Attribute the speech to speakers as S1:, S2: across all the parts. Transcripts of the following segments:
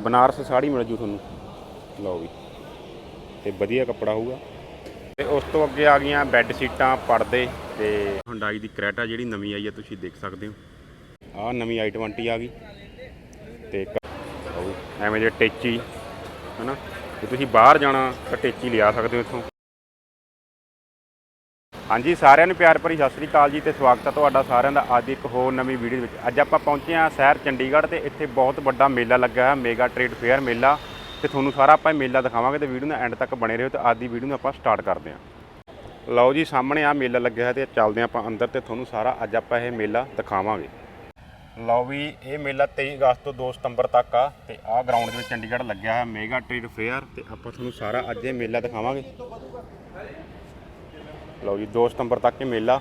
S1: ਬਨਾਰਸ ਸਾੜੀ ਮਿਲ ਜੂ ਤੁਹਾਨੂੰ। ਲਓ ਵੀ। ਤੇ ਵਧੀਆ ਕੱਪੜਾ ਹੋਊਗਾ। ਤੇ ਉਸ ਤੋਂ ਅੱਗੇ ਆ ਗਈਆਂ ਬੈੱਡ ਸ਼ੀਟਾਂ, ਪਰਦੇ ਤੇ ਹੁੰਡਾਈ ਦੀ ਕਰੈਟਾ ਜਿਹੜੀ ਨਵੀਂ ਆਈ ਹੈ ਤੁਸੀਂ ਦੇਖ ਸਕਦੇ ਹੋ। ਆਹ ਨਵੀਂ i20 ਆ ਗਈ। ਤੇ ਕ- ਐਵੇਂ ਜੇ ਟੇਚੀ, ਹਨਾ? ਜੇ ਤੁਸੀਂ ਬਾਹਰ ਜਾਣਾ ਤਾਂ ਟੇਚੀ ਲਿਆ ਸਕਦੇ ਹੋ ਇੱਥੋਂ। ਹਾਂਜੀ, ਸਾਰਿਆਂ ਨੂੰ ਪਿਆਰ ਭਰੀ ਸਤਿ ਸ੍ਰੀ ਅਕਾਲ ਜੀ ਤੇ ਸਵਾਗਤ ਹੈ ਤੁਹਾਡਾ ਸਾਰਿਆਂ ਦਾ ਅੱਜ ਇੱਕ ਹੋਰ ਨਵੀਂ ਵੀਡੀਓ ਵਿੱਚ। ਅੱਜ ਆਪਾਂ ਪਹੁੰਚੇ ਹਾਂ ਸ਼ਹਿਰ ਚੰਡੀਗੜ੍ਹ ਤੇ ਇੱਥੇ ਬਹੁਤ ਵੱਡਾ ਮੇਲਾ ਲੱਗਾ ਹੈ ਮੇਗਾ ਟ੍ਰੇਡ ਫੇਅਰ ਮੇਲਾ। ਤੇ ਤੁਹਾਨੂੰ ਸਾਰਾ ਆਪਾਂ ਇਹ ਮੇਲਾ ਦਿਖਾਵਾਂਗੇ ਤੇ ਵੀਡੀਓ ਨੂੰ ਐਂਡ ਤੱਕ ਬਣੇ ਰਹੋ ਤੇ ਅੱਜ ਦੀ ਵੀਡੀਓ ਨੂੰ ਆਪਾਂ ਸਟਾਰਟ ਕਰਦੇ ਹਾਂ। ਲਓ ਜੀ, ਸਾਹਮਣੇ ਆ ਮੇਲਾ ਲੱਗਿਆ ਹੈ ਤੇ ਚੱਲਦੇ ਹਾਂ ਆਪਾਂ ਅੰਦਰ ਤੇ ਤੁਹਾਨੂੰ ਸਾਰਾ ਅੱਜ ਆਪਾਂ ਇਹ ਮੇਲਾ ਦਿਖਾਵਾਂਗੇ। ਲਓ ਵੀ, ਇਹ ਮੇਲਾ 23 ਅਗਸਤ ਤੋਂ 2 ਸਤੰਬਰ ਤੱਕ ਆ ਤੇ ਆਹ ਗਰਾਊਂਡ ਦੇ ਵਿੱਚ ਚੰਡੀਗੜ੍ਹ ਲੱਗਿਆ ਹੈ ਮੇਗਾ ਟ੍ਰੇਡ ਫੇਅਰ ਤੇ ਆਪਾਂ ਤੁਹਾਨੂੰ ਸਾਰਾ ਅੱਜ ਇਹ ਮੇਲਾ ਦਿਖਾਵਾਂਗੇ। ਲਓ ਜੀ 2 ਸਤੰਬਰ ਤੱਕ ਇਹ ਮੇਲਾ।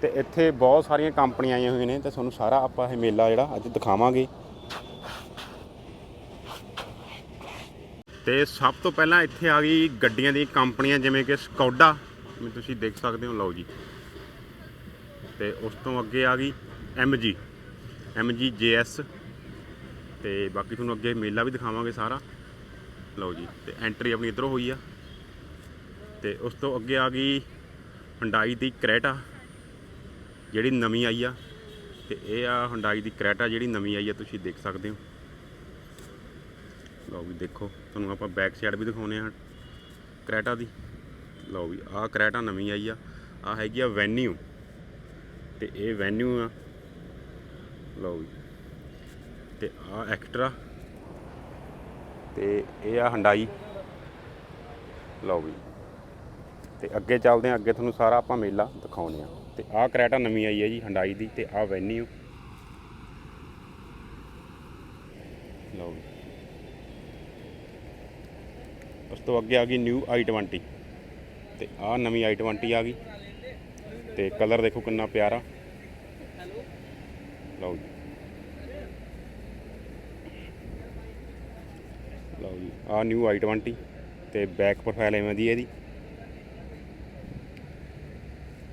S1: ਤੇ ਇੱਥੇ ਬਹੁਤ ਸਾਰੀਆਂ ਕੰਪਨੀਆਂ ਆਈਆਂ ਹੋਈਆਂ ਨੇ ਤੇ ਤੁਹਾਨੂੰ ਸਾਰਾ ਆਪਾਂ ਇਹ ਮੇਲਾ ਜਿਹੜਾ ਅੱਜ ਦਿਖਾਵਾਂਗੇ। ਤੇ ਸਭ ਤੋਂ ਪਹਿਲਾਂ ਇੱਥੇ ਆ ਗਈ ਗੱਡੀਆਂ ਦੀ ਕੰਪਨੀਆਂ, ਜਿਵੇਂ ਕਿ ਸਕੌਡਾ। ਜਿਵੇਂ ਤੁਸੀਂ ਦੇਖ ਸਕਦੇ ਹੋ, ਲਓ ਜੀ। ਤੇ ਉਸ ਤੋਂ ਅੱਗੇ ਆ ਗਈ MG MG JS ਤੇ ਬਾਕੀ ਤੁਹਾਨੂੰ ਅੱਗੇ ਮੇਲਾ ਵੀ ਦਿਖਾਵਾਂਗੇ ਸਾਰਾ। ਲਓ ਜੀ, ਤੇ ਐਂਟਰੀ ਆਪਣੀ ਇਧਰੋਂ ਹੋਈ ਆ। ਤੇ ਉਸ ਤੋਂ ਅੱਗੇ ਆ ਗਈ ਹੁੰਡਾਈ ਦੀ ਕਰੈਟਾ ਜਿਹੜੀ ਨਵੀਂ ਆਈ ਆ। ਤੇ ਇਹ ਆ ਹੁੰਡਾਈ ਦੀ ਕਰੈਟਾ ਜਿਹੜੀ ਨਵੀਂ ਆਈ ਆ, ਤੁਸੀਂ ਦੇਖ ਸਕਦੇ ਹੋ। ਲਓ ਵੀ ਦੇਖੋ, ਤੁਹਾਨੂੰ ਆਪਾਂ ਬੈਕ ਸਾਈਡ ਵੀ ਦਿਖਾਉਨੇ ਆ ਕਰੈਟਾ ਦੀ। ਲਓ ਵੀ ਆਹ ਕਰੈਟਾ ਨਵੀਂ ਆਈ ਆ ਆ ਹੈਗੀ ਆ ਵੈਨਿਊ ਤੇ ਇਹ ਵੈਨਿਊ ਆ। ਲਓ ਵੀ। ਤੇ ਆ ਐਕਸਟਰਾ ਤੇ ਇਹ ਆ ਹੰਡਾਈ ਲਓ ਵੀ। ਤੇ ਅੱਗੇ ਚੱਲਦੇ ਹਾਂ, ਅੱਗੇ ਤੁਹਾਨੂੰ ਸਾਰਾ ਆਪਾਂ ਮੇਲਾ ਦਿਖਾਉਨੇ ਆ ਤੇ ਆਹ ਕਰੈਟਾ ਨਵੀਂ ਆਈ ਹੈ ਜੀ, ਹੰਡਾਈ ਦੀ ਤੇ ਆਹ ਵੈਨਿਊ। ਲਓ ਵੀ ਉਸ ਤੋਂ ਅੱਗੇ ਆ ਗਈ ਨਿਊ i20 ਤੇ ਆਹ ਨਵੀਂ i20 ਆ ਗਈ। ਤੇ ਕਲਰ ਦੇਖੋ ਕਿੰਨਾ ਪਿਆਰਾ। ਲਓ ਜੀ। ਲਓ ਜੀ, ਆਹ ਨਿਊ i20 ਤੇ ਬੈਕ ਪ੍ਰੋਫਾਈਲ ਐਵੇਂ ਦੀ ਹੈ ਇਹਦੀ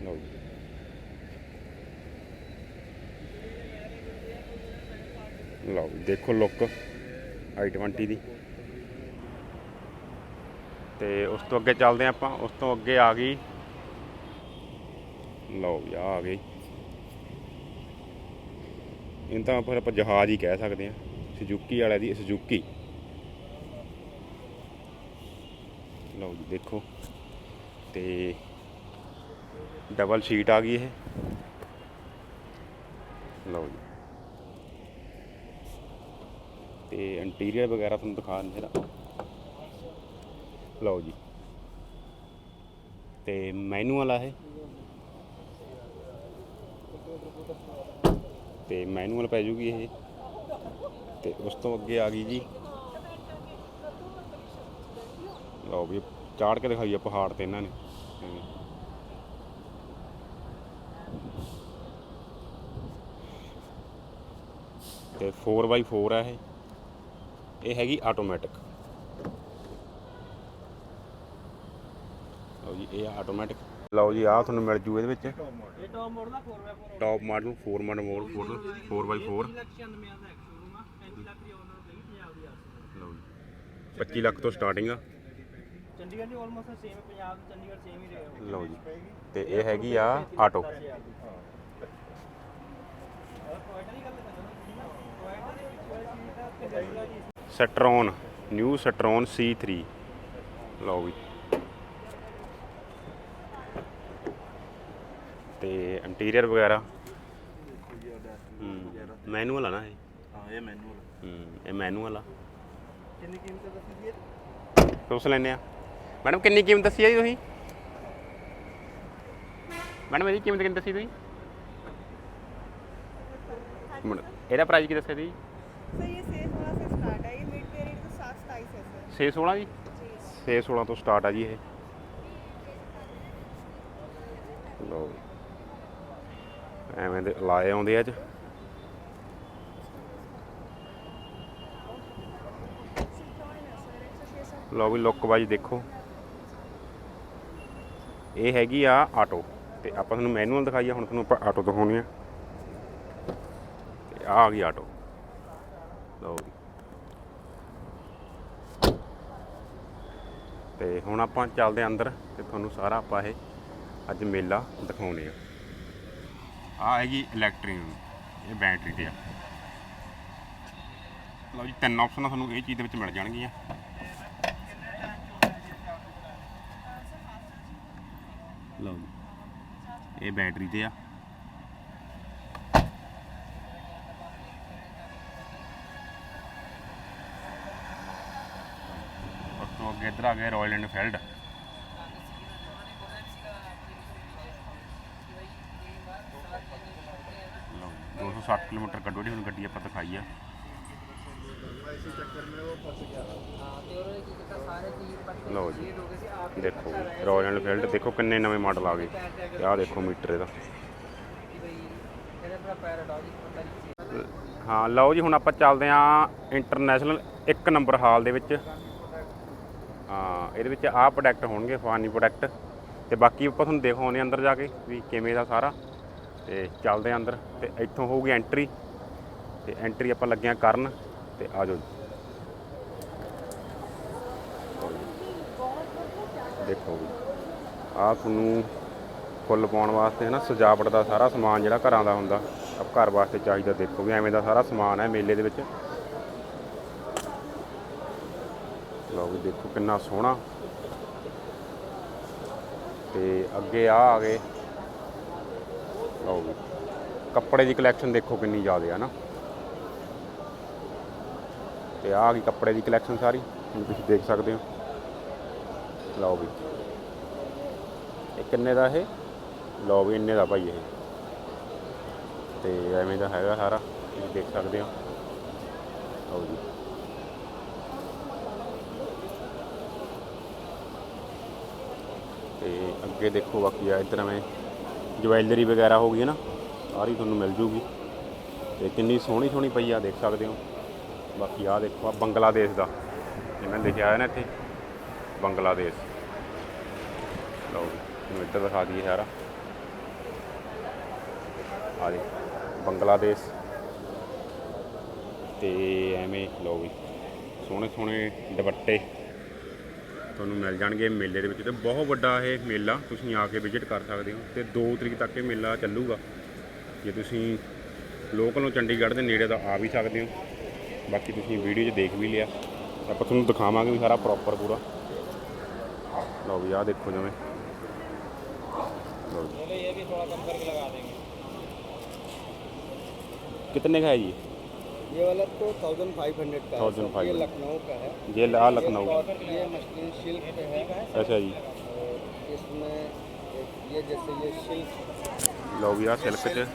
S1: ਲਓ ਜੀ ਲਓ ਜੀ, ਦੇਖੋ ਲੁੱਕ i20 ਦੀ। ਤੇ ਉਸ ਤੋਂ ਅੱਗੇ ਚੱਲਦੇ ਹਾਂ ਆਪਾਂ, ਉਸ ਤੋਂ ਅੱਗੇ ਆ ਗਈ। ਲਓ ਜੀ ਆਹ ਆ ਗਈ। ਇਹ ਤਾਂ ਫਿਰ ਆਪਾਂ ਜਹਾਜ਼ ਹੀ ਕਹਿ ਸਕਦੇ ਹਾਂ ਸੁਜ਼ੂਕੀ ਵਾਲੇ ਦੀ ਸੁਜ਼ੂਕੀ ਲਓ ਜੀ, ਦੇਖੋ। ਤੇ ਡਬਲ ਸ਼ੀਟ ਆ ਗਈ ਇਹ। ਲਓ ਜੀ। ਤੇ ਇੰਟੀਰੀਅਰ ਵਗੈਰਾ ਤੁਹਾਨੂੰ ਦਿਖਾ ਦਿੰਦੇ ਇਹਦਾ ਲਓ ਜੀ। ਤੇ ਮੈਨੂਅਲ ਆ ਇਹ। ਤੇ ਮੈਨੂਅਲ ਪੈ ਜੂਗੀ ਇਹ। ਤੇ ਉਸ ਤੋਂ ਅੱਗੇ ਆ ਗਈ ਜੀ। ਲਓ ਵੀ, ਚਾੜ ਕੇ ਦਿਖਾਈ ਆ ਪਹਾੜ ਤੇ ਇਹਨਾਂ ਨੇ। ਐਵੇਂ। ਤੇ 4x4 ਆ ਇਹ। ਇਹ ਹੈਗੀ ਆਟੋਮੈਟਿਕ ਲਓ ਜੀ ਇਹ ਆਟੋਮੈਟਿਕ ਲਓ ਜੀ ਆਹ ਤੁਹਾਨੂੰ ਮਿਲ ਜੂ ਇਹਦੇ ਵਿੱਚ।
S2: ਇਹ ਟੌਪ ਮਾਡਲ ਦਾ 4x4
S1: top model 4 model mode 4x4
S2: 96 ਦਾ ਇੱਕ ਸ਼ੋਰੂਮ ਆ 35 ਲੱਖ ਦੀ ਆਨਰ ਗਈ ਪੰਜਾਬ ਦੀ ਆਸ
S1: ਲਓ ਜੀ 25 ਲੱਖ ਤੋਂ ਸਟਾਰਟਿੰਗ ਆ।
S2: ਚੰਡੀਗੜ੍ਹ ਦੀ ਆਲਮੋਸਟ ਸੇਮ ਪੰਜਾਬ ਤੇ ਚੰਡੀਗੜ੍ਹ ਸੇਮ ਹੀ ਰਹੇ।
S1: ਲਓ ਜੀ ਤੇ ਇਹ ਹੈਗੀ ਆ ਆਟੋ
S2: ਟੋਇਟਾ ਦੀ ਗੱਲ ਕਰਦਾ ਟੋਇਟਾ ਦੇ ਵਿੱਚ ਵਾਲੀ ਚੀਜ਼ ਦਾ ਤੇ ਜੈਗੁਆਰ ਦੀ।
S1: ਸਟਰੋਨ ਨਿਊ ਸਟਰੋਨ C3 ਲਓ ਵੀ। ਤੇ ਇੰਟੀਰੀਅਰ ਵਗੈਰਾ? ਮੈਨੂਅਲ ਆ ਨਾ ਇਹ?
S2: ਹਾਂ ਇਹ ਮੈਨੂਅਲ
S1: ਹੂੰ ਇਹ ਮੈਨੂਅਲ ਆ
S2: ਕਿੰਨੀ ਕੀਮਤ ਦੱਸੀ ਜੀ
S1: ਤੁਸੀਂ ਲੈਣੇ ਆ ਮੈਡਮ ਕਿੰਨੀ ਕੀਮਤ ਦੱਸੀ ਆ ਜੀ ਤੁਸੀਂ? ਮੈਡਮ ਇਹਦੀ ਕੀਮਤ ਕਿੰਨੀ ਦੱਸੀ ਤੁਸੀਂ? ਇਹਦਾ ਪ੍ਰਾਈਸ ਕੀ ਦੱਸਿਆ ਜੀ
S3: ਸਹੀ ਹੈ
S1: 616 ਜੀ? 616 ਤੋਂ ਸਟਾਰਟ ਆ ਜੀ ਇਹ। ਲਓ ਐਵੇਂ ਦੇ ਲਾਏ ਆਉਂਦੇ ਆ ਚ ਲਓ ਵੀ ਲੁੱਕ ਵਾਈਜ਼ ਦੇਖੋ। ਇਹ ਹੈਗੀ ਆ ਆਟੋ। ਤੇ ਆਪਾਂ ਤੁਹਾਨੂੰ ਮੈਨੂਅਲ ਦਿਖਾਈ ਹੁਣ ਤੁਹਾਨੂੰ ਆਪਾਂ ਆਟੋ ਦਿਖਾਉਣੀ ਆ। ਤੇ ਆ ਆ ਗਈ ਆਟੋ। ਲਓ ਤੇ ਹੁਣ ਆਪਾਂ ਚੱਲਦੇ ਹਾਂ ਅੰਦਰ ਤੇ ਤੁਹਾਨੂੰ ਸਾਰਾ ਆਪਾਂ ਇਹ ਅੱਜ ਮੇਲਾ ਦਿਖਾਉਣੇ ਆ। ਆ ਹੈਗੀ ਇਲੈਕਟ੍ਰਿਕ ਇਹ ਬੈਟਰੀ ਤੇ ਆ। ਲਓ ਜੀ, ਤਿੰਨ ਆਪਸ਼ਨਾਂ ਤੁਹਾਨੂੰ ਇਹ ਚੀਜ਼ ਦੇ ਵਿੱਚ ਮਿਲ ਜਾਣਗੀਆਂ। ਲਓ ਜੀ, ਇਹ ਬੈਟਰੀ ਤੇ ਆ। ਅੱਗੇ ਇੱਧਰ ਆ ਗਏ ਰਾਇਲ ਐਨਫੀਲਡ ਲਓ 260 ਕਿਲੋਮੀਟਰ ਕੱਢੋ ਜਿਹੜੀ ਹੁਣ ਗੱਡੀ ਆਪਾਂ ਦਿਖਾਈ ਆ। ਲਓ ਜੀ, ਦੇਖੋ ਰਾਇਲ ਐਨਫੀਲਡ ਦੇਖੋ ਕਿੰਨੇ ਨਵੇਂ ਮਾਡਲ ਆ ਗਏ। ਤੇ ਆਹ ਦੇਖੋ ਮੀਟਰ ਇਹਦਾ। ਹਾਂ, ਲਓ ਜੀ, ਹੁਣ ਆਪਾਂ ਚੱਲਦੇ ਆਂ ਇੰਟਰਨੈਸ਼ਨਲ ਇੱਕ ਨੰਬਰ ਹਾਲ ਦੇ ਵਿੱਚ। ਹਾਂ, ਇਹਦੇ ਵਿੱਚ ਆਹ ਪ੍ਰੋਡਕਟ ਹੋਣਗੇ ਫਾਨੀ ਪ੍ਰੋਡਕਟ ਤੇ ਬਾਕੀ ਆਪਾਂ ਤੁਹਾਨੂੰ ਦਿਖਾਉਂਦੇ ਅੰਦਰ ਜਾ ਕੇ ਵੀ ਕਿਵੇਂ ਦਾ ਸਾਰਾ। ਤੇ ਚੱਲਦੇ ਆਂ ਅੰਦਰ। ਤੇ ਇੱਥੋਂ ਹੋਊਗੀ ਐਂਟਰੀ ਤੇ ਐਂਟਰੀ ਆਪਾਂ ਲੱਗਿਆ ਕਰਨ। ਤੇ ਆ ਜਾਓ ਜੀ। ਦੇਖੋ ਵੀ ਆਹ ਤੁਹਾਨੂੰ ਫੁੱਲ ਪਾਉਣ ਵਾਸਤੇ ਹੈ ਨਾ ਸਜਾਵਟ ਦਾ ਸਾਰਾ ਸਮਾਨ ਜਿਹੜਾ ਘਰਾਂ ਦਾ ਹੁੰਦਾ ਆਪ ਘਰ ਵਾਸਤੇ ਚਾਹੀਦਾ। ਦੇਖੋ ਵੀ ਐਵੇਂ ਦਾ ਸਾਰਾ ਸਮਾਨ ਹੈ ਮੇਲੇ ਦੇ ਵਿੱਚ। ਲਓ ਵੀ ਦੇਖੋ ਕਿੰਨਾ ਸੋਹਣਾ। ਤੇ ਅੱਗੇ ਆ ਆ ਗਏ। ਲਓ ਵੀ, ਕੱਪੜੇ ਦੀ ਕਲੈਕਸ਼ਨ ਦੇਖੋ ਕਿੰਨੀ ਜ਼ਿਆਦਾ ਹੈ ਨਾ। ਤੇ ਆ ਗਈ ਕੱਪੜੇ ਦੀ ਕਲੈਕਸ਼ਨ ਸਾਰੀ, ਹੁਣ ਤੁਸੀਂ ਦੇਖ ਸਕਦੇ ਹੋ। ਲਓ ਵੀ, ਇਹ ਕਿੰਨੇ ਦਾ ਇਹ? ਲਓ ਵੀ, ਇੰਨੇ ਦਾ ਭਾਈ ਇਹ। ਤੇ ਐਵੇਂ ਦਾ ਹੈਗਾ ਸਾਰਾ, ਤੁਸੀਂ ਦੇਖ ਸਕਦੇ ਹੋ। ਲਓ ਜੀ। ਤੇ ਦੇਖੋ ਬਾਕੀ ਆ ਇੱਧਰ ਐਵੇਂ ਜਵੈਲਰੀ ਵਗੈਰਾ ਹੋ ਗਈ ਹੈ ਨਾ ਸਾਰੀ ਤੁਹਾਨੂੰ ਮਿਲ ਜੂਗੀ। ਤੇ ਕਿੰਨੀ ਸੋਹਣੀ ਸੋਹਣੀ ਪਈ ਆ ਦੇਖ ਸਕਦੇ ਹੋ। ਬਾਕੀ ਆ ਦੇਖੋ ਆ ਬੰਗਲਾਦੇਸ਼ ਦਾ। ਜਿਵੇਂ ਲਿਖਿਆ ਹੋਇਆ ਨਾ ਇੱਥੇ ਬੰਗਲਾਦੇਸ਼। ਲਓ ਜੀ, ਤੁਹਾਨੂੰ ਇੱਧਰ ਦਿਖਾ ਦਈਏ ਸਾਰਾ। ਆ ਦੇ ਬੰਗਲਾਦੇਸ਼। ਤੇ ਐਵੇਂ ਲਓ ਵੀ ਸੋਹਣੇ ਸੋਹਣੇ ਦੁਪੱਟੇ। ਤੁਹਾਨੂੰ ਮਿਲ ਜਾਣਗੇ ਮੇਲੇ ਦੇ ਵਿੱਚ ਤੇ ਬਹੁਤ ਵੱਡਾ ਇਹ ਮੇਲਾ ਤੁਸੀਂ ਆ ਕੇ ਵਿਜ਼ਿਟ ਕਰ ਸਕਦੇ ਹੋ ਤੇ 2 ਤਰੀਕ ਤੱਕ ਇਹ ਮੇਲਾ ਚੱਲੂਗਾ ਜੇ ਤੁਸੀਂ ਲੋਕਲ ਚੰਡੀਗੜ੍ਹ ਦੇ ਨੇੜੇ ਦਾ ਆ ਵੀ ਸਕਦੇ ਹੋ ਬਾਕੀ ਤੁਸੀਂ ਵੀਡੀਓ 'ਚ ਦੇਖ ਵੀ ਲਿਆ ਆਪਾਂ ਤੁਹਾਨੂੰ ਦਿਖਾਵਾਂਗੇ ਵੀ ਸਾਰਾ ਪ੍ਰੋਪਰ ਪੂਰਾ ਲਓ ਵੀ ਆਹ ਦੇਖੋ ਜਿਵੇਂ ਲਓ ਜੀ
S2: बोले ये भी थोड़ा कम करके लगा देंगे
S1: कितने का है ये
S4: ये वाला तो थाउज़ेंड फाइव हंड्रेड का है सर। ये लखनऊ का है।
S1: ये ला लखनऊ।
S4: ये मशीन सिल्क पे है।
S1: अच्छा जी।
S4: इसमें ये जैसे ये सिल्क।
S1: लो भी यार सिल्क च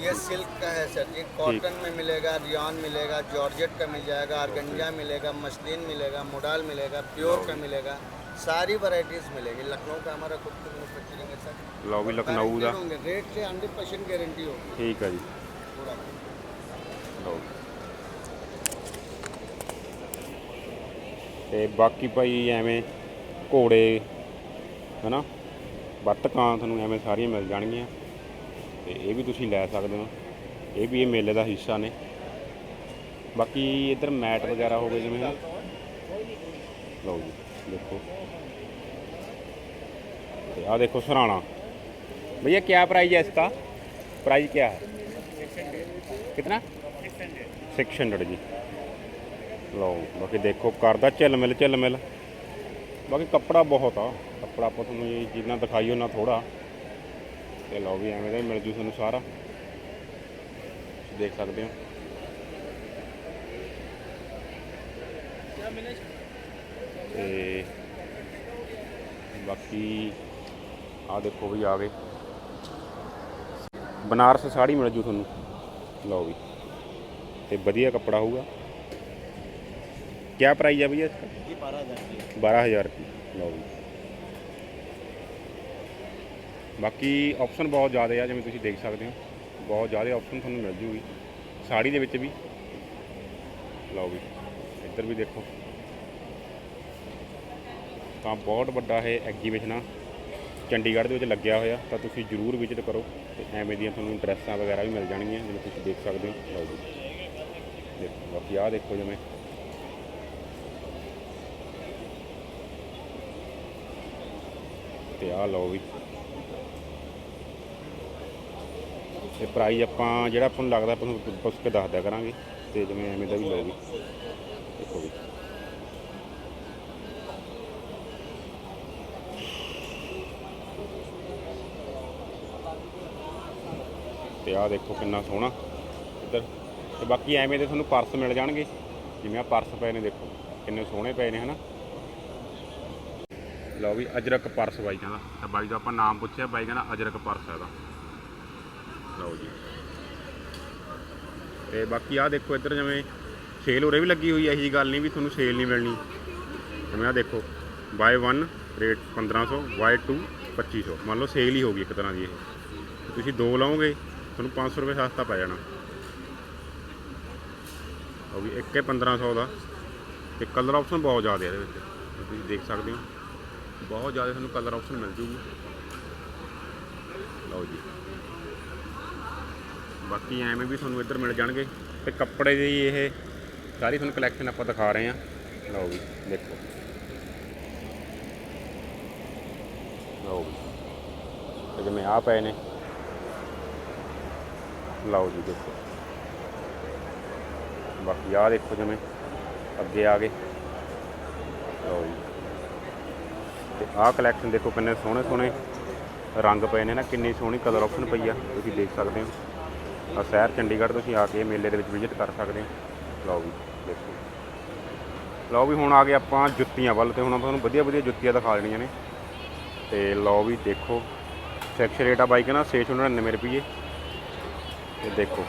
S4: ये सिल्क का है सर। ये कॉटन में मिलेगा रियान मिलेगा जॉर्जेट का मिल जाएगा आरगंजा मिलेगा मसलिन मिलेगा मोडाल मिलेगा प्योर का मिलेगा। सारी वैरायटीज मिलेगी। लखनऊ का हमारा खुद की मैन्युफैक्चरिंग है सर।
S1: लो भी लखनऊ का
S4: रेट से हंड्रेड परसेंट गारंटी होगी।
S1: ठीक है जी। ਤੇ ਬਾਕੀ ਭਾਈ ਐਵੇਂ ਘੋੜੇ ਹਨਾ ਬੱਤਕਾਂ ਤੁਹਾਨੂੰ ਐਵੇਂ ਸਾਰੀਆਂ ਮਿਲ ਜਾਣਗੀਆਂ ਤੇ ਇਹ ਵੀ ਤੁਸੀਂ ਲੈ ਸਕਦੇ ਹੋ ਇਹ ਵੀ ਇਹ ਮੇਲੇ ਦਾ ਹਿੱਸਾ ਨੇ ਬਾਕੀ ਇੱਧਰ ਮੈਟ ਵਗੈਰਾ ਹੋ ਗਏ ਜਿਵੇਂ ਨਾ ਲਓ ਜੀ ਦੇਖੋ ਤੇ ਆ ਦੇਖੋ ਸਰਾਣਾ भैया क्या प्राइस है इसका प्राइस क्या है कितना 600 ਜੀ ਲਓ, ਬਾਕੀ ਦੇਖੋ ਕਰਦਾ ਝਿਲ ਮਿਲ ਝਿਲ ਮਿਲ। ਬਾਕੀ ਕੱਪੜਾ ਬਹੁਤ ਆ। ਕੱਪੜਾ ਆਪਾਂ ਤੁਹਾਨੂੰ ਇਹ ਜਿੰਨਾ ਦਿਖਾਈ ਨਾ ਥੋੜਾ ਤੇ ਲਓ ਵੀ ਐਵੇਂ ਦਾ ਹੀ ਮਿਲ ਜੂ ਤੁਹਾਨੂੰ ਸਾਰਾ। ਦੇਖ ਸਕਦੇ ਹੋ। ਤੇ ਬਾਕੀ ਆ ਦੇਖੋ ਵੀ ਆ ਗਏ। ਬਨਾਰਸ ਸਾੜੀ ਮਿਲ ਜੂ ਤੁਹਾਨੂੰ। ਲਓ ਵੀ। ਤੇ ਵਧੀਆ ਕੱਪੜਾ ਹੋਊਗਾ। क्या प्राइस है भैया इसका
S4: ये बारह हज़ार की
S1: बारह हज़ार की ਲਓ ਜੀ ਬਾਕੀ ਆਪਸ਼ਨ ਬਹੁਤ ਜ਼ਿਆਦਾ ਆ ਜਿਵੇਂ ਤੁਸੀਂ ਦੇਖ ਸਕਦੇ ਹੋ ਬਹੁਤ ਜ਼ਿਆਦਾ ਆਪਸ਼ਨ ਤੁਹਾਨੂੰ ਮਿਲ ਜੂਗੀ ਸਾੜੀ ਦੇ ਵਿੱਚ ਵੀ ਲਓ ਵੀ ਇੱਧਰ ਵੀ ਦੇਖੋ ਤਾਂ ਬਹੁਤ ਵੱਡਾ ਇਹ ਐਗਜੀਬਿਸ਼ਨ ਆ ਚੰਡੀਗੜ੍ਹ ਦੇ ਵਿੱਚ ਲੱਗਿਆ ਹੋਇਆ ਤਾਂ ਤੁਸੀਂ ਜ਼ਰੂਰ ਵਿਜ਼ਿਟ ਕਰੋ ਤੇ ਐਵੇਂ ਦੀਆਂ ਤੁਹਾਨੂੰ ਡਰੈਸਾਂ ਵਗੈਰਾ ਵੀ ਮਿਲ ਜਾਣਗੀਆਂ ਜਿਵੇਂ ਤੁਸੀਂ ਦੇਖ ਸਕਦੇ ਹੋ ਲਓ ਜੀ ਦੇਖੋ ਬਾਕੀ ਆਹ ਦੇਖੋ ਜਿਵੇਂ ਤੇ ਆਹ ਲਓ ਵੀ। ਇਹ ਪ੍ਰਾਈਸ ਆਪਾਂ ਜਿਹੜਾ ਆਪਾਂ ਨੂੰ ਲੱਗਦਾ, ਆਪਾਂ ਨੂੰ ਪੁੱਛ ਕੇ ਦੱਸ ਦਿਆ ਕਰਾਂਗੇ। ਤੇ ਜਿਵੇਂ ਐਵੇਂ ਦਾ ਵੀ ਲਓ ਵੀ। ਦੇਖੋ ਵੀ। ਤੇ ਆਹ ਦੇਖੋ ਕਿੰਨਾ ਸੋਹਣਾ। ਇੱਧਰ। ਤੇ ਬਾਕੀ ਐਵੇਂ ਦੇ ਤੁਹਾਨੂੰ ਪਰਸ ਮਿਲ ਜਾਣਗੇ। ਜਿਵੇਂ ਆ ਪਰਸ ਪਏ ਨੇ ਦੇਖੋ। ਕਿੰਨੇ ਸੋਹਣੇ ਪਏ ਨੇ, ਹਨਾ? ਲਓ ਵੀ ਅਜਰਕ ਪਰਸ ਬਾਈ ਕਹਿੰਦਾ। ਤਾਂ ਬਾਈ ਦਾ ਆਪਾਂ ਨਾਮ ਪੁੱਛਿਆ, ਬਾਈ ਕਹਿੰਦਾ ਅਜਰਕ ਪਰਸ ਹੈ ਇਹਦਾ। ਲਓ ਜੀ। ਤੇ ਬਾਕੀ ਆਹ ਦੇਖੋ ਇੱਧਰ ਜਿਵੇਂ ਸੇਲ ਉਰੇ ਵੀ ਲੱਗੀ ਹੋਈ ਹੈ ਇਹੀ ਗੱਲ ਨਹੀਂ ਵੀ ਤੁਹਾਨੂੰ ਸੇਲ ਨਹੀਂ ਮਿਲਣੀ। ਜਿਵੇਂ ਆਹ ਦੇਖੋ ਬਾਏ 1 ਰੇਟ 1500 ਬਾਏ 2 2500 ਮੰਨ ਲਓ ਸੇਲ ਹੀ ਹੋ ਗਈ ਇੱਕ ਤਰ੍ਹਾਂ ਦੀ ਇਹ। ਤੁਸੀਂ ਦੋ ਲਓਗੇ, ਤੁਹਾਨੂੰ 500 ਰੁਪਏ ਸਸਤਾ ਪੈ ਜਾਣਾ। ਉਹ ਵੀ ਇੱਕ ਹੈ 1500 ਦਾ। ਤੇ ਕਲਰ ਆਪਸ਼ਨ ਬਹੁਤ ਜ਼ਿਆਦਾ ਹੈ ਇਹਦੇ ਵਿੱਚ। ਤੁਸੀਂ ਦੇਖ ਸਕਦੇ ਹੋ। ਬਹੁਤ ਜ਼ਿਆਦਾ ਤੁਹਾਨੂੰ ਕਲਰ ਆਪਸ਼ਨ ਮਿਲ ਜੂਗੀ। ਲਓ ਜੀ। ਬਾਕੀ ਐਵੇਂ ਵੀ ਤੁਹਾਨੂੰ ਇੱਧਰ ਮਿਲ ਜਾਣਗੇ। ਤੇ ਕੱਪੜੇ ਦੀ ਇਹ ਸਾਰੀ ਤੁਹਾਨੂੰ ਕਲੈਕਸ਼ਨ ਆਪਾਂ ਦਿਖਾ ਰਹੇ ਹਾਂ। ਲਓ ਜੀ, ਦੇਖੋ। ਲਓ ਜੀ। ਤੇ ਜਿਵੇਂ ਆ ਪਏ ਨੇ। ਲਓ ਜੀ, ਦੇਖੋ। ਬਾਕੀ ਆ ਦੇਖੋ ਜਿਵੇਂ ਅੱਗੇ ਆ ਗਏ। ਲਓ ਜੀ। ਤੇ ਆਹ ਕਲੈਕਸ਼ਨ ਦੇਖੋ ਕਿੰਨੇ ਸੋਹਣੇ ਸੋਹਣੇ ਰੰਗ ਪਏ ਨੇ ਨਾ, ਕਿੰਨੀ ਸੋਹਣੀ ਕਲਰ ਆਪਸ਼ਨ ਪਈ ਆ, ਤੁਸੀਂ ਦੇਖ ਸਕਦੇ ਹੋ। ਆ ਸ਼ਹਿਰ ਚੰਡੀਗੜ੍ਹ ਤੁਸੀਂ ਆ ਕੇ ਮੇਲੇ ਦੇ ਵਿੱਚ ਵਿਜ਼ਿਟ ਕਰ ਸਕਦੇ ਹੋ। ਲਓ ਵੀ, ਦੇਖੋ। ਲਓ ਵੀ ਹੁਣ ਆ ਗਏ ਆਪਾਂ ਜੁੱਤੀਆਂ ਵੱਲ ਤੇ ਹੁਣ ਆਪਾਂ ਤੁਹਾਨੂੰ ਵਧੀਆ ਵਧੀਆ ਜੁੱਤੀਆਂ ਦਿਖਾ ਦੇਣੀਆਂ ਨੇ। ਤੇ ਲਓ ਵੀ ਦੇਖੋ ਫਿਕਸ ਰੇਟ ਆ ਬਾਈਕ ਨਾ 699 ਰੁਪਏ ਤੇ ਦੇਖੋ।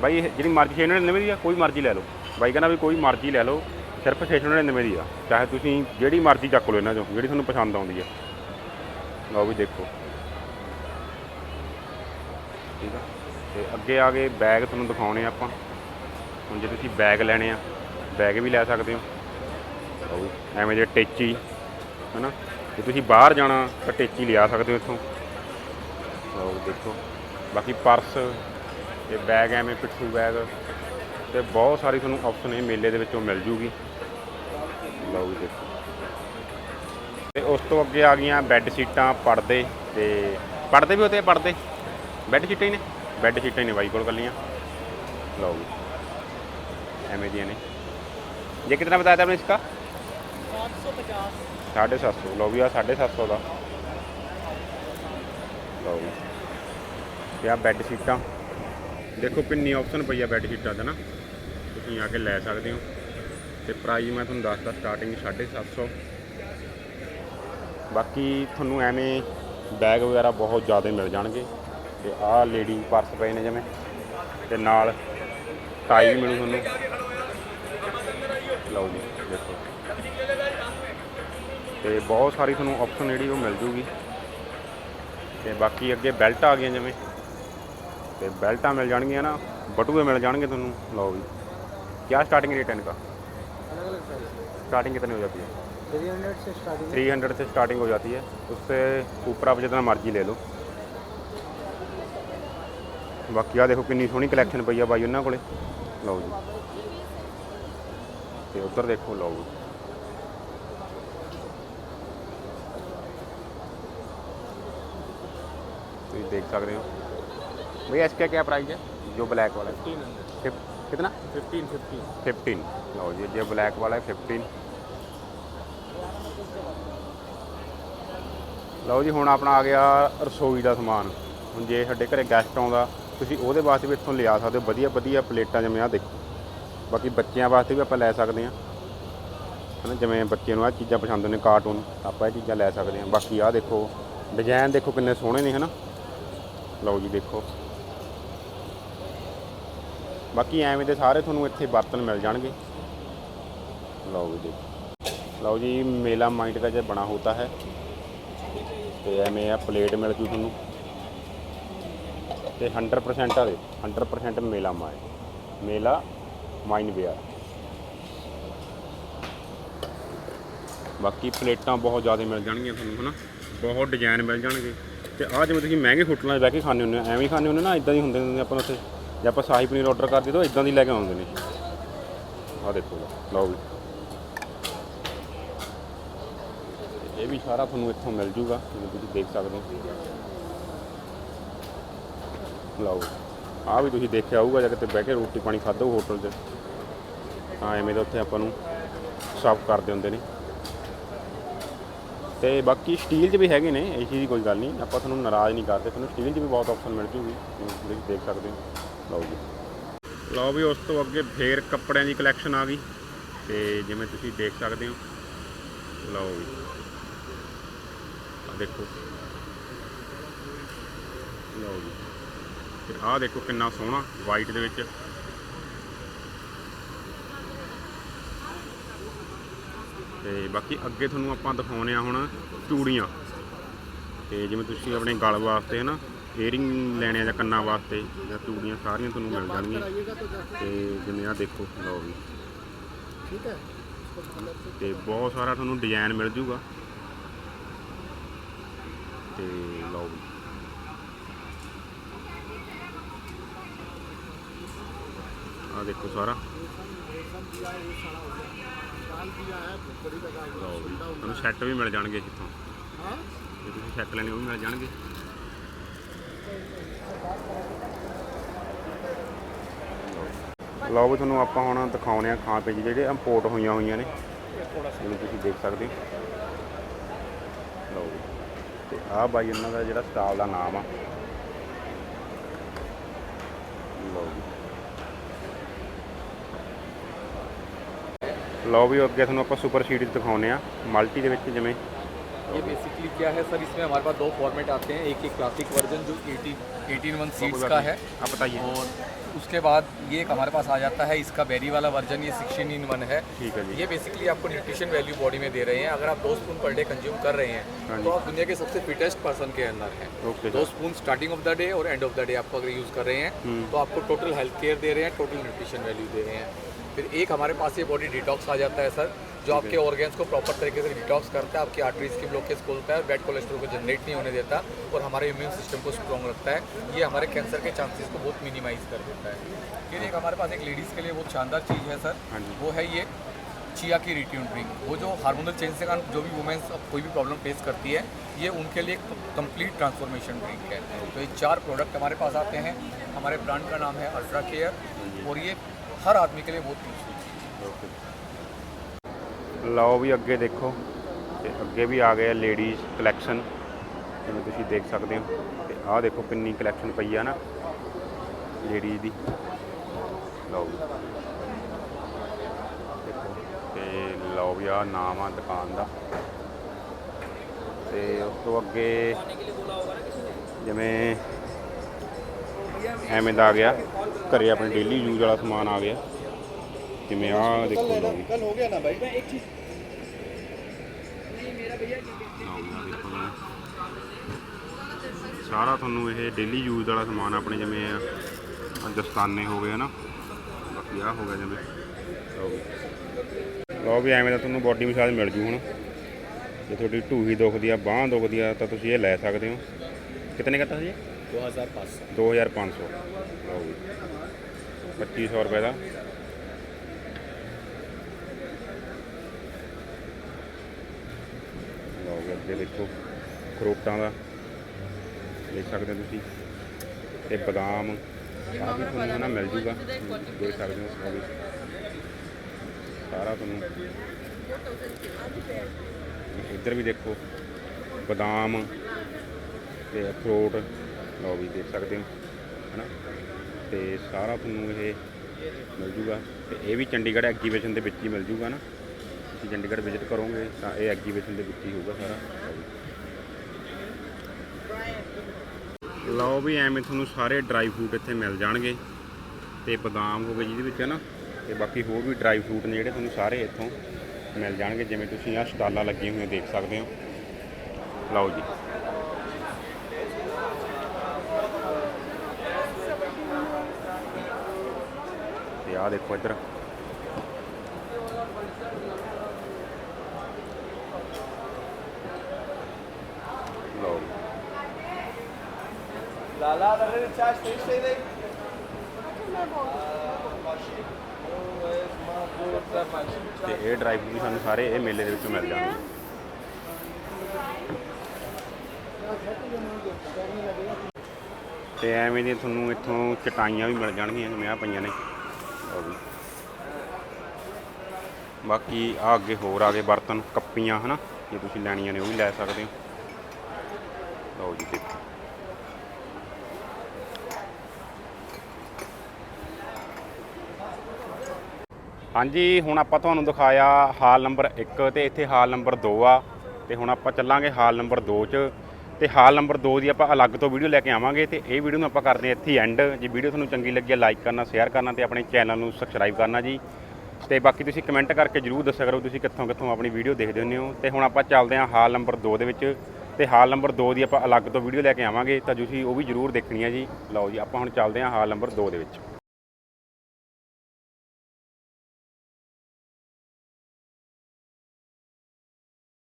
S1: ਬਾਈ ਇਹ ਜਿਹੜੀ ਮਰਜ਼ੀ 699 ਦੀ ਆ, ਕੋਈ ਮਰਜ਼ੀ ਲੈ ਲਓ। ਬਾਈ ਕਹਿੰਦਾ ਵੀ ਕੋਈ ਮਰਜ਼ੀ ਲੈ ਲਓ, ਸਿਰਫ 699 ਦੀ ਆ। ਚਾਹੇ ਤੁਸੀਂ ਜਿਹੜੀ ਮਰਜ਼ੀ ਚੱਕ ਲਓ ਇਹਨਾਂ ਚੋਂ, ਜਿਹੜੀ ਤੁਹਾਨੂੰ ਪਸੰਦ ਆਉਂਦੀ ਆ। ਲਓ ਵੀ ਦੇਖੋ। ਠੀਕ ਆ? ਤੇ ਅੱਗੇ ਆ ਗਏ ਬੈਗ ਤੁਹਾਨੂੰ ਦਿਖਾਉਣੇ ਆ ਆਪਾਂ। ਹੁਣ ਜੇ ਤੁਸੀਂ ਬੈਗ ਲੈਣੇ ਆ, ਬੈਗ ਵੀ ਲੈ ਸਕਦੇ ਹੋ। ਲਓ ਐਵੇਂ ਜੇ ਟੇਚੀ, ਹਨਾ? ਜੇ ਤੁਸੀਂ ਬਾਹਰ ਜਾਣਾ, ਤਾਂ ਟੇਚੀ ਲਿਆ ਸਕਦੇ ਹੋ ਇੱਥੋਂ। ਲਓ ਦੇਖੋ, ਬਾਕੀ ਪਰਸ ਤੇ ਬੈਗ ਐਵੇਂ ਪਿੱਠੂ ਬੈਗ। ਤੇ ਬਹੁਤ ਸਾਰੀ ਤੁਹਾਨੂੰ ਆਪਸ਼ਨ ਇਹ ਮੇਲੇ ਦੇ ਵਿੱਚੋਂ ਮਿਲ ਜੂਗੀ ਲਓ ਵੀ ਦੇਖੋ ਤੇ ਉਸ ਤੋਂ ਅੱਗੇ ਆ ਗਈਆਂ ਬੈੱਡ ਸ਼ੀਟਾਂ ਪਰਦੇ ਤੇ ਪਰਦੇ ਵੀ ਹੁੰਦੇ ਆ ਪਰਦੇ ਬੈੱਡ ਸ਼ੀਟਾਂ ਹੀ ਨੇ ਬੈੱਡ ਸ਼ੀਟਾਂ ਹੀ ਨੇ ਬਾਈ ਕੋਲ ਕੱਲੀਆਂ ਲਓ ਜੀ ਐਵੇਂ ਦੀਆਂ ਨੇ ये कितना बताया था आपने इसका
S2: 750
S1: साढ़े सात सौ लो भी आ साढ़े सात सौ का ਲਓ ਜੀ ਤੇ ਆ ਬੈੱਡ ਸ਼ੀਟਾਂ ਦੇਖੋ ਕਿੰਨੀ ਆਪਸ਼ਨ ਪਈ ਆ ਬੈੱਡ ਸ਼ੀਟਾਂ ਦਾ ਨਾ ਤੁਸੀਂ ਆ ਕੇ ਲੈ ਸਕਦੇ ਹੋ। ਤੇ ਪ੍ਰਾਈਸ ਮੈਂ ਤੁਹਾਨੂੰ ਦੱਸਦਾ ਸਟਾਰਟਿੰਗ 750 ਬਾਕੀ ਤੁਹਾਨੂੰ ਐਵੇਂ ਬੈਗ ਵਗੈਰਾ ਬਹੁਤ ਜ਼ਿਆਦਾ ਮਿਲ ਜਾਣਗੇ। ਤੇ ਆਹ ਲੇਡੀ ਪਰਸ ਪਏ ਨੇ ਜਿਵੇਂ। ਤੇ ਨਾਲ ਟਾਈ ਵੀ ਮਿਲੂ ਤੁਹਾਨੂੰ। ਲਓ ਜੀ, ਦੇਖੋ। ਤੇ ਬਹੁਤ ਸਾਰੀ ਤੁਹਾਨੂੰ ਆਪਸ਼ਨ ਜਿਹੜੀ ਉਹ ਮਿਲ ਜੂਗੀ। ਤੇ ਬਾਕੀ ਅੱਗੇ ਬੈਲਟ ਆ ਗਈਆਂ ਜਿਵੇਂ। ਤੇ ਬੈਲਟਾਂ ਮਿਲ ਜਾਣਗੀਆਂ ਨਾ, ਬਟੂਏ ਮਿਲ ਜਾਣਗੇ ਤੁਹਾਨੂੰ। ਲਓ ਜੀ। क्या स्टार्टिंग रेट है इनका? स्टार्टिंग कितनी हो जाती है?
S2: थ्री हंड्रेड से स्टार्टिंग
S1: हो। जाती है। उससे ऊपर आप जितना मर्ज़ी ले लो। बाकी आ देखो कि सोहनी कलैक्शन पी है भाई उन्होंने को लो जी। तो उधर देखो लो देख सकते हो। भैया इसका क्या प्राइस है? जो ब्लैक वाला। है कितना
S2: फिफ्टीन फिफ्टीन
S1: फिफ्टीन लो जी जो ब्लैक वाला है फिफ्टीन ਲਓ ਜੀ ਹੁਣ ਆਪਣਾ ਆ ਗਿਆ ਰਸੋਈ ਦਾ ਸਮਾਨ ਹੁਣ ਜੇ ਸਾਡੇ ਘਰੇ ਗੈਸਟ ਆਉਂਦਾ ਤੁਸੀਂ ਉਹਦੇ ਵਾਸਤੇ ਵੀ ਇੱਥੋਂ ਲਿਆ ਸਕਦੇ ਹੋ ਵਧੀਆ ਵਧੀਆ ਪਲੇਟਾਂ ਜਿਵੇਂ ਆ ਦੇਖੋ ਬਾਕੀ ਬੱਚਿਆਂ ਵਾਸਤੇ ਵੀ ਆਪਾਂ ਲੈ ਸਕਦੇ ਹਾਂ ਹਨਾ ਜਿਵੇਂ ਬੱਚੇ ਨੂੰ ਆ ਚੀਜ਼ਾਂ ਪਸੰਦ ਨੇ ਕਾਰਟੂਨ ਆਪਾਂ ਇਹ ਚੀਜ਼ਾਂ ਲੈ ਸਕਦੇ ਹਾਂ ਬਾਕੀ ਆ ਦੇਖੋ ਡਿਜ਼ਾਈਨ ਦੇਖੋ ਕਿੰਨੇ ਸੋਹਣੇ ਨੇ ਹਨਾ ਲਓ ਜੀ ਦੇਖੋ ਬਾਕੀ ਐਵੇਂ ਦੇ ਸਾਰੇ ਤੁਹਾਨੂੰ ਇੱਥੇ ਬਰਤਨ ਮਿਲ ਜਾਣਗੇ। ਲਓ ਵੀ ਦੇਖੋ। ਲਓ ਜੀ, ਮੇਲਾ ਮਾਈਂਡ ਦਾ ਜੇ ਬਣਾ ਹੋਤਾ ਹੈ, ਤੇ ਐਵੇਂ ਆ ਪਲੇਟ ਮਿਲ ਗਈ ਤੁਹਾਨੂੰ। ਤੇ 100% ਆ ਦੇ 100% ਮੇਲਾ ਮਾਈਨ ਮੇਲਾ ਮਾਈਨ ਵੇਅਰ। ਬਾਕੀ ਪਲੇਟਾਂ ਬਹੁਤ ਜ਼ਿਆਦਾ ਮਿਲ ਜਾਣਗੀਆਂ ਤੁਹਾਨੂੰ, ਹਨਾ? ਬਹੁਤ ਡਿਜ਼ਾਈਨ ਮਿਲ ਜਾਣਗੇ। ਤੇ ਆਹ ਜਿਵੇਂ ਤੁਸੀਂ ਮਹਿੰਗੇ ਹੋਟਲਾਂ 'ਚ ਬਹਿ ਕੇ ਖਾਣੇ ਹੁੰਦੇ ਆ ਐਵੇਂ ਖਾਣੇ ਹੁੰਦੇ ਨਾ? ਇਦਾਂ ਹੀ ਹੁੰਦੇ ਨੇ ਆਪਾਂ ਉੱਥੇ? ਜੇ ਆਪਾਂ ਸ਼ਾਹੀ ਪਨੀਰ ਆਰਡਰ ਕਰਦੇ ਤਾਂ ਇਦਾਂ ਦੀ ਲੈ ਕੇ ਆਉਂਦੇ ਨੇ। ਆਹ ਦੇਖੋ ਲਓ ਵੀ ਇਹ ਵੀ ਸਾਰਾ ਤੁਹਾਨੂੰ ਇੱਥੋਂ ਮਿਲ ਜੂਗਾ, ਜਿਵੇਂ ਤੁਸੀਂ ਦੇਖ ਸਕਦੇ ਹੋ। ਲਓ ਆ ਵੀ ਤੁਸੀਂ ਦੇਖਿਆ ਹੋਊਗਾ, ਜਾਂ ਕਿਤੇ ਬਹਿ ਕੇ ਰੋਟੀ ਪਾਣੀ ਖਾਧਾ ਹੋਊ ਹੋਟਲ 'ਚ। ਹਾਂ ਐਵੇਂ ਦਾ ਉੱਥੇ ਆਪਾਂ ਨੂੰ ਸਾਫ਼ ਕਰਦੇ ਹੁੰਦੇ ਨੇ। ਤੇ ਬਾਕੀ ਸਟੀਲ 'ਚ ਵੀ ਹੈਗੇ ਨੇ, ਇਹੀ ਦੀ ਕੋਈ ਗੱਲ ਨਹੀਂ। ਆਪਾਂ ਤੁਹਾਨੂੰ ਨਾਰਾਜ਼ ਨਹੀਂ ਕਰਦੇ, ਤੁਹਾਨੂੰ ਸਟੀਲ 'ਚ ਵੀ ਬਹੁਤ ਆਪਸ਼ਨ ਮਿਲ ਜੂਗੀ, ਜਿਵੇਂ ਤੁਸੀਂ ਦੇਖ ਸਕਦੇ ਹੋ। ਲਓ ਜੀ ਲਓ ਵੀ ਉਸ ਤੋਂ ਅੱਗੇ ਫੇਰ ਕੱਪੜਿਆਂ ਦੀ ਕਲੈਕਸ਼ਨ ਆ ਗਈ। ਤੇ ਜਿਵੇਂ ਤੁਸੀਂ ਦੇਖ ਸਕਦੇ ਹੋ, ਲਓ ਵੀ। ਆ ਦੇਖੋ। ਲਓ ਜੀ। ਤੇ ਆਹ ਦੇਖੋ ਕਿੰਨਾ ਸੋਹਣਾ ਵਾਈਟ ਦੇ ਵਿੱਚ। ਤੇ ਬਾਕੀ ਅੱਗੇ ਤੁਹਾਨੂੰ ਆਪਾਂ ਦਿਖਾਉਨੇ ਆ ਹੁਣ ਚੂੜੀਆਂ ਤੇ ਜਿਵੇਂ ਤੁਸੀਂ ਆਪਣੇ ਗਲ ਵਾਸਤੇ ਹੈ ਨਾ ਏਅਰਿੰਗ ਲੈਣੇ ਆ ਜਾਂ ਕੰਨਾਂ ਵਾਸਤੇ ਜਾਂ ਤੂੜੀਆਂ ਸਾਰੀਆਂ ਤੁਹਾਨੂੰ ਮਿਲ ਜਾਣਗੀਆਂ। ਤੇ ਜਿਵੇਂ ਆ ਦੇਖੋ ਲਓ ਵੀ।
S2: ਠੀਕ ਹੈ।
S1: ਤੇ ਬਹੁਤ ਸਾਰਾ ਤੁਹਾਨੂੰ ਡਿਜ਼ਾਈਨ ਮਿਲ ਜੂਗਾ। ਤੇ ਲਓ ਵੀ। ਆ ਦੇਖੋ ਸਾਰਾ। ਤੁਹਾਨੂੰ ਸੈੱਟ ਵੀ ਮਿਲ ਜਾਣਗੇ ਇੱਥੋਂ। ਹਾਂ। ਜੇ ਤੁਸੀਂ ਸੈੱਟ ਲੈਣੇ ਉਹ ਵੀ ਮਿਲ ਜਾਣਗੇ। ਲਓ ਵੀ ਤੁਹਾਨੂੰ ਆਪਾਂ ਹੁਣ ਦਿਖਾਉਣੇ ਆ ਖਾਂ ਪੀਣ ਜਿਹੜੇ ਇੰਪੋਰਟ ਹੋਈਆਂ ਹੋਈਆਂ ਨੇ। ਜਿਵੇਂ ਤੁਸੀਂ ਦੇਖ ਸਕਦੇ ਹੋ। ਲਓ ਜੀ। ਤੇ ਆਹ ਬਾਈ ਇਹਨਾਂ ਦਾ ਜਿਹੜਾ ਸਟਾਲ ਦਾ ਨਾਮ ਆ। ਲਓ ਜੀ। ਲਓ ਵੀ ਅੱਗੇ ਤੁਹਾਨੂੰ ਆਪਾਂ ਸੁਪਰ ਸੀਟ ਦਿਖਾਉਨੇ ਆ ਮਲਟੀ ਦੇ ਵਿੱਚ ਜਿਵੇਂ
S5: ये बेसिकली क्या है सर? इसमें हमारे पास दो फॉर्मेट आते हैं। एक एक क्लासिक वर्जन जो 18 18 वन सीट्स का है।
S1: आप बताइए।
S5: और उसके बाद ये एक हमारे पास आ जाता है। इसका बेरी वाला वर्जन ये 16 इन वन है।
S1: ठीक है
S5: ये बेसिकली आपको न्यूट्रिशन वैल्यू बॉडी में दे रहे हैं। अगर आप दो स्पून पर डे कंज्यूम कर रहे
S1: हाँ
S5: हैं तो आप दुनिया के सबसे फिटेस्ट पर्सन के अंदर हैं। दो spoon starting of the day और एंड ऑफ़ द डे आपको अगर यूज़ कर रहे हैं
S1: हम्म।
S5: तो आपको टोटल हेल्थ केयर दे रहे हैं टोटल न्यूट्रिशन वैल्यू दे रहे हैं। फिर एक हमारे पास ये बॉडी डिटॉक्स आ जाता है सर जो आपके ऑर्गेन्स को प्रॉपर तरीके से डिटॉक्स करता है आपकी आर्टरीज की ब्लॉकेज खोलता है बैड कोलेस्ट्रॉल को जनरेट नहीं होने देता और हमारे इम्यून सिस्टम को स्ट्रॉन्ग रखता है। ये हमारे कैंसर के चांसेस को बहुत मिनिमाइज कर देता है। फिर एक हमारे पास एक लेडीज़ के लिए बहुत शानदार चीज़ है सर
S1: हाँ
S5: वो है ये चिया की रिट्यून ड्रिंक वो जो हार्मोनल चेंज से कारण जो भी वुमेन्स कोई भी प्रॉब्लम फेस करती है ये उनके लिए कंप्लीट ट्रांसफॉर्मेशन ड्रिंक है। तो ये चार प्रोडक्ट हमारे पास आते हैं। हमारे ब्रांड का नाम है अल्ट्रा केयर और ये हर आदमी के लिए बहुत यूजफुल
S1: ਓਕੇ ਲਓ ਵੀ ਅੱਗੇ ਦੇਖੋ ਤੇ ਅੱਗੇ ਵੀ ਆ ਗਏ ਆ ਲੇਡੀਜ਼ ਕਲੈਕਸ਼ਨ ਜਿਵੇਂ ਤੁਸੀਂ ਦੇਖ ਸਕਦੇ ਹੋ ਤੇ ਆਹ ਦੇਖੋ ਕਿੰਨੀ ਕਲੈਕਸ਼ਨ ਪਈ ਆ ਨਾ ਲੇਡੀਜ਼ ਦੀ ਲਓ ਵੀ ਦੇਖੋ ਤੇ ਲਓ ਵੀ ਆ ਨਾਮ ਆ ਦੁਕਾਨ ਦਾ ਤੇ ਉਸ ਤੋਂ ਅੱਗੇ ਜਿਵੇਂ ਐਵੇਂ ਦਾ ਆ ਗਿਆ। ਘਰੇ ਆਪਣੇ ਡੇਲੀ ਯੂਜ਼ ਵਾਲਾ ਸਮਾਨ ਆ ਗਿਆ। ਜਿਵੇਂ ਆ ਦੇਖੋ
S2: ਕੱਲ ਹੋ ਗਿਆ ਨਾ ਭਾਈ ਨਹੀਂ ਮੇਰਾ ਭਈਆ
S1: ਸਾਰਾ ਤੁਹਾਨੂੰ ਇਹ ਡੇਲੀ ਯੂਜ਼ ਵਾਲਾ ਸਮਾਨ ਆਪਣੇ ਜਿਵੇਂ ਆ ਦਸਤਾਨੇ ਹੋ ਗਏ ਨਾ ਬਾਕੀ ਆ ਹੋ ਗਿਆ ਜਿਵੇਂ। ਲੋ ਵੀ ਐਵੇਂ ਦਾ ਤੁਹਾਨੂੰ ਬੋਡੀ ਮਸਾਜ ਮਿਲ ਜੂ ਹੁਣ। ਜੇ ਤੁਹਾਡੀ ਢੂਹੀ ਦੁਖਦੀ ਆ ਬਾਹ ਦੁਖਦੀ ਆ ਤਾਂ ਤੁਸੀਂ ਇਹ ਲੈ ਸਕਦੇ ਹੋ। ਕਿਤਨੇ ਕਰਤਾ ਸੀ
S5: ਜੀ 2500
S1: 2500 ਲਓ ਜੀ। 2500 ਰੁਪਏ ਦਾ। ਲਓ ਜੀ, ਅੱਗੇ ਦੇਖੋ, ਖਰੋਟਾਂ ਦਾ। ਦੇਖ ਸਕਦੇ ਹੋ ਤੁਸੀਂ। ਤੇ ਬਦਾਮ ਆ ਵੀ ਤੁਹਾਨੂੰ ਨਾ ਮਿਲ ਜੂਗਾ। ਦੇਖ ਸਕਦੇ ਹੋ ਸਾਰੀ ਸਾਰਾ ਤੁਹਾਨੂੰ। ਇੱਧਰ ਵੀ ਦੇਖੋ, ਬਦਾਮ ਤੇ ਅਖਰੋਟ। ਲਓ ਵੀ ਦੇਖ ਸਕਦੇ ਹੋ, ਹਨਾ? ਤੇ ਸਾਰਾ ਤੁਹਾਨੂੰ ਇਹ ਮਿਲ ਜੂਗਾ। ਤੇ ਇਹ ਵੀ ਚੰਡੀਗੜ੍ਹ ਐਗਜੀਬਿਸ਼ਨ ਦੇ ਵਿੱਚ ਹੀ ਮਿਲ ਜੂਗਾ ਨਾ। ਤੁਸੀਂ ਚੰਡੀਗੜ੍ਹ ਵਿਜ਼ਿਟ ਕਰੋਗੇ ਤਾਂ ਇਹ ਐਗਜੀਬਿਸ਼ਨ ਦੇ ਵਿੱਚ ਹੀ ਹੋਊਗਾ ਸਾਰਾ। ਲਓ ਵੀ। ਲਓ ਵੀ ਐਵੇਂ ਤੁਹਾਨੂੰ ਸਾਰੇ ਡਰਾਈ ਫਰੂਟ ਇੱਥੇ ਮਿਲ ਜਾਣਗੇ। ਤੇ ਬਦਾਮ ਹੋਵੇ ਜਿਹਦੇ ਵਿੱਚ ਹੈ ਨਾ ਤੇ ਬਾਕੀ ਹੋਰ ਵੀ ਡਰਾਈ ਫਰੂਟ ਨੇ ਜਿਹੜੇ ਤੁਹਾਨੂੰ ਸਾਰੇ ਇੱਥੋਂ ਮਿਲ ਜਾਣਗੇ। ਜਿਵੇਂ ਤੁਸੀਂ ਆ ਸਟਾਲਾਂ ਲੱਗੀਆਂ ਹੋਈਆਂ ਦੇਖ ਸਕਦੇ ਹੋ। ਲਓ ਜੀ। ਆ ਦੇਖੋ ਇੱਧਰ ਤੇ ਇਹ ਡਰਾਈਵ ਵੀ ਸਾਨੂੰ ਸਾਰੇ ਇਹ ਮੇਲੇ ਦੇ ਵਿੱਚ ਮਿਲ ਜਾਣਗੇ। ਤੇ ਐਵੇਂ ਦੀ ਤੁਹਾਨੂੰ ਇੱਥੋਂ ਚਟਾਈਆਂ ਵੀ ਮਿਲ ਜਾਣਗੀਆਂ ਜਿਵੇਂ ਆ ਪਈਆਂ ਨੇ। ਲਓ ਵੀ ਬਾਕੀ ਆ ਅੱਗੇ ਹੋਰ ਆ ਗਏ ਬਰਤਨ, ਕੱਪੀਆਂ, ਹਨਾ? ਜੇ ਤੁਸੀਂ ਲੈਣੀਆਂ ਨੇ ਉਹ ਵੀ ਲੈ ਸਕਦੇ ਹੋ। ਲਓ ਜੀ ਦੇਖੋ। ਹਾਂਜੀ, ਹੁਣ ਆਪਾਂ ਤੁਹਾਨੂੰ ਦਿਖਾਇਆ ਹਾਲ ਨੰਬਰ 1 ਤੇ ਇੱਥੇ ਹਾਲ ਨੰਬਰ 2 ਆ। ਤੇ ਹੁਣ ਆਪਾਂ ਚੱਲਾਂਗੇ ਹਾਲ ਨੰਬਰ 2 'ਚ। ਤੇ ਹਾਲ ਨੰਬਰ 2 ਦੀ ਆਪਾਂ ਅਲੱਗ ਤੋਂ ਵੀਡੀਓ ਲੈ ਕੇ ਆਵਾਂਗੇ ਤੇ ਇਹ ਵੀਡੀਓ ਨੂੰ ਆਪਾਂ ਕਰਦੇ ਹਾਂ ਇੱਥੇ ਐਂਡ। ਜੇ ਵੀਡੀਓ ਤੁਹਾਨੂੰ ਚੰਗੀ ਲੱਗੀ ਲਾਈਕ ਕਰਨਾ ਸ਼ੇਅਰ ਕਰਨਾ ਤੇ ਆਪਣੇ ਚੈਨਲ ਨੂੰ ਸਬਸਕ੍ਰਾਈਬ ਕਰਨਾ ਜੀ। ਤੇ ਬਾਕੀ ਤੁਸੀਂ ਕਮੈਂਟ ਕਰਕੇ ਜਰੂਰ ਦੱਸਿਆ ਕਰੋ ਤੁਸੀਂ ਕਿੱਥੋਂ ਕਿੱਥੋਂ ਆਪਣੀ ਵੀਡੀਓ ਦੇਖਦੇ ਹੁੰਦੇ ਹੋ। ਤੇ ਹੁਣ ਆਪਾਂ ਚੱਲਦੇ ਹਾਂ ਹਾਲ ਨੰਬਰ 2 ਦੇ ਵਿੱਚ। ਤੇ ਹਾਲ ਨੰਬਰ 2 ਦੀ ਆਪਾਂ ਅਲੱਗ ਤੋਂ ਵੀਡੀਓ ਲੈ ਕੇ ਆਵਾਂਗੇ ਤਾਂ ਤੁਸੀਂ ਉਹ ਵੀ ਜਰੂਰ ਦੇਖਣੀ ਹੈ ਜੀ। ਲਓ ਜੀ, ਆਪਾਂ ਹੁਣ ਚੱਲਦੇ ਹਾਂ ਹਾਲ ਨੰਬਰ 2 ਦੇ ਵਿੱਚ।